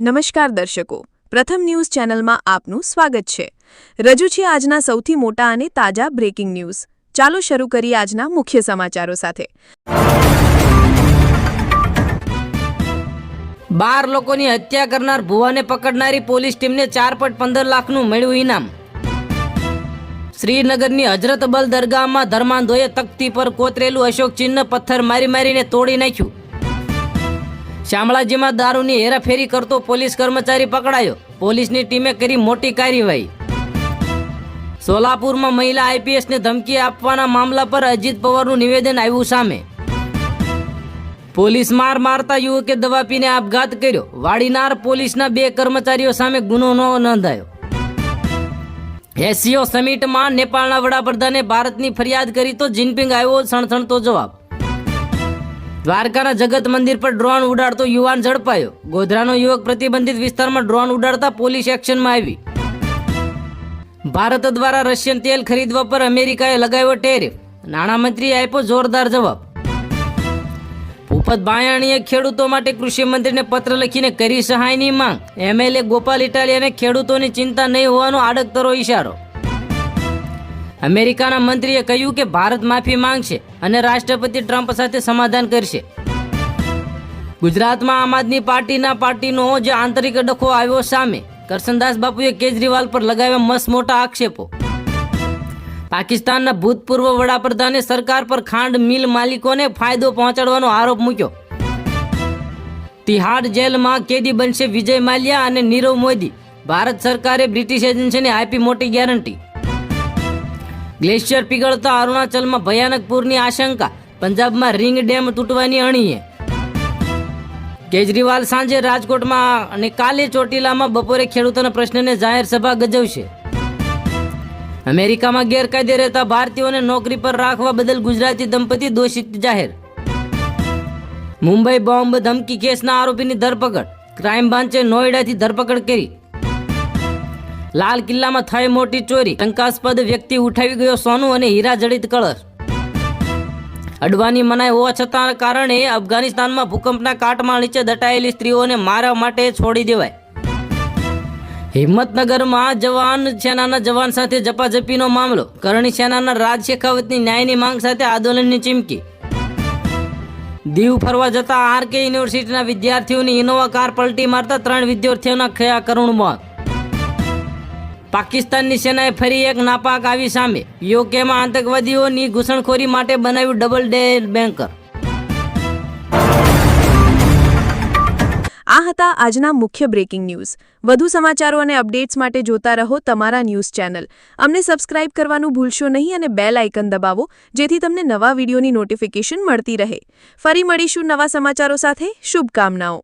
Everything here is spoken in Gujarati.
નમસ્કાર દર્શકો. પ્રથમ ન્યૂઝ ચેનલમાં આપનું સ્વાગત છે. રજૂ છે આજના સૌથી મોટા અને તાજા બ્રેકિંગ ન્યૂઝ ચાલો શરૂ કરીએ આજના મુખ્ય સમાચારો સાથે. બાર લોકોની હત્યા કરનાર ભુવાને પકડનારી પોલીસ ટીમને ચાર પોઈન્ટ પંદર લાખનું મળ્યું ઇનામ. શ્રીનગરની હજરત બલ દરગાહમાં ધર્માંધોએ તકતી પર કોતરેલું અશોક ચિહ્ન પથ્થર મારી મારીને તોડી નાખ્યું. શામળાજીમાં દારૂની હેરાફેરી કરતો પોલીસ કર્મચારી પકડાયો. પોલીસની ટીમે કરી મોટી કાર્યવાહી. સોલાપુરમાં મહિલા આઈપીએસને ધમકી આપવાના મામલા પર અજીત પવારનું નિવેદન આવ્યું સામે. પોલીસ માર મારતા યુવકે દવા પીને આપઘાત કર્યો. વાડીનાર પોલીસના બે કર્મચારીઓ સામે ગુનો નોંધાયો. એસીઓ સમિટમાં નેપાળના વડાપ્રધાને ભારતની ફરિયાદ કરી તો જિનપિંગ આવ્યો, સણસણતો જવાબ. દ્વારકાના જગત મંદિર પર ડ્રોન ઉડાડતો યુવાન ઝડપાયો. ગોધરાનો યુવક પ્રતિબંધિત વિસ્તારમાં ડ્રોન ઉડાડતા પોલીસ એક્શનમાં આવી. ભારત દ્વારા રશિયન તેલ ખરીદવા પર અમેરિકાએ લગાવ્યો ટેરિફ. નાણામંત્રીએ આપ્યો જોરદાર જવાબ. ભૂપત બાયાણીએ ખેડૂતો માટે કૃષિ મંત્રીને પત્ર લખીને કરી સહાયની માંગ. એમએલએ ગોપાલ ઇટાલિયાને ખેડૂતોની ચિંતા નહીં હોવાનો આડકતરો ઇશારો અમેરિકાના મંત્રીએ કહ્યું કે ભારત માફી માંગશે અને રાષ્ટ્રપતિ ટ્રમ્પ સાથે સમાધાન કરશે. ગુજરાતમાં આમ આદમી પાર્ટીના પાર્ટીનો જે આંતરિક ડખો આવ્યો સામે, કરશનદાસ બાપુએ કેજરીવાલ પર લગાવ્યા મસ્ત મોટા આક્ષેપો. પાકિસ્તાનના ભૂતપૂર્વ વડાપ્રધાને સરકાર પર ખાંડ મિલ માલિકોને ફાયદો પહોંચાડવાનો આરોપ મૂક્યો. તિહાડ જેલમાં કેદી બનશે વિજય માલ્યા અને નીરવ મોદી. ભારત સરકારે બ્રિટિશ એજન્સીને આપી મોટી ગેરંટી. ગ્લેશિયર પીગળતા અરુણાચલમાં ભયાનક પૂરની આશંકા. પંજાબમાં રિંગ ડેમ તૂટવાની અણીએ. કેજરીવાલ સાંજે રાજકોટમાં અને કાલે ચોટીલામાં બપોરે ખેડૂતોના પ્રશ્નને જાહેર સભા ગજવશે. અમેરિકામાં ગેરકાયદે રહેતા ભારતીયોને નોકરી પર રાખવા બદલ ગુજરાતી દંપતી દોષિત જાહેર. મુંબઈ બોમ્બ ધમકી કેસના આરોપીની ધરપકડ. ક્રાઇમ બ્રાન્ચે નોઈડાથી ધરપકડ કરી. લાલ કિલ્લામાં થઈ મોટી ચોરી. શંકાસ્પદ વ્યક્તિ ઉઠાવી ગયો સોનું અને હીરા જડિત કળશ અડવાની મનાઈ હોવા છતાં કારણે અફઘાનિસ્તાનમાં ભૂકંપના કાટમાં નીચે દટાયેલી સ્ત્રીઓને મારવા માટે છોડી દેવાય. હિંમતનગરમાં જવાન, સેનાના જવાન સાથે ઝપાઝપીનો મામલો. કરણી સેનાના રાજ શેખાવતની ન્યાયની માંગ સાથે આંદોલનની ચીમકી. દીવ ફરવા જતા આરકે યુનિવર્સિટીના વિદ્યાર્થીઓની ઇનોવા કાર પલટી મારતા ત્રણ વિદ્યાર્થીઓના ખયા કરુણ મોત. પાકિસ્તાનની સેનાએ ફરી એક નાપાક આવી સામે યુકેમાં આતંકવાદીઓની ઘૂસણખોરી માટે બનાવ્યું ડબલ ડેલ બેન્કર. આ હતા આજના મુખ્ય બ્રેકિંગ ન્યૂઝ. વધુ સમાચારો અને અપડેટ્સ માટે જોતા રહો તમારા ન્યૂઝ ચેનલ. અમને સબસ્ક્રાઇબ કરવાનું ભૂલશો નહીં અને બેલ આઇકન દબાવો, જેથી તમને નવા વિડીયોની નોટિફિકેશન મળતી રહે. ફરી મળીશું નવા સમાચારો સાથે. શુભકામનાઓ.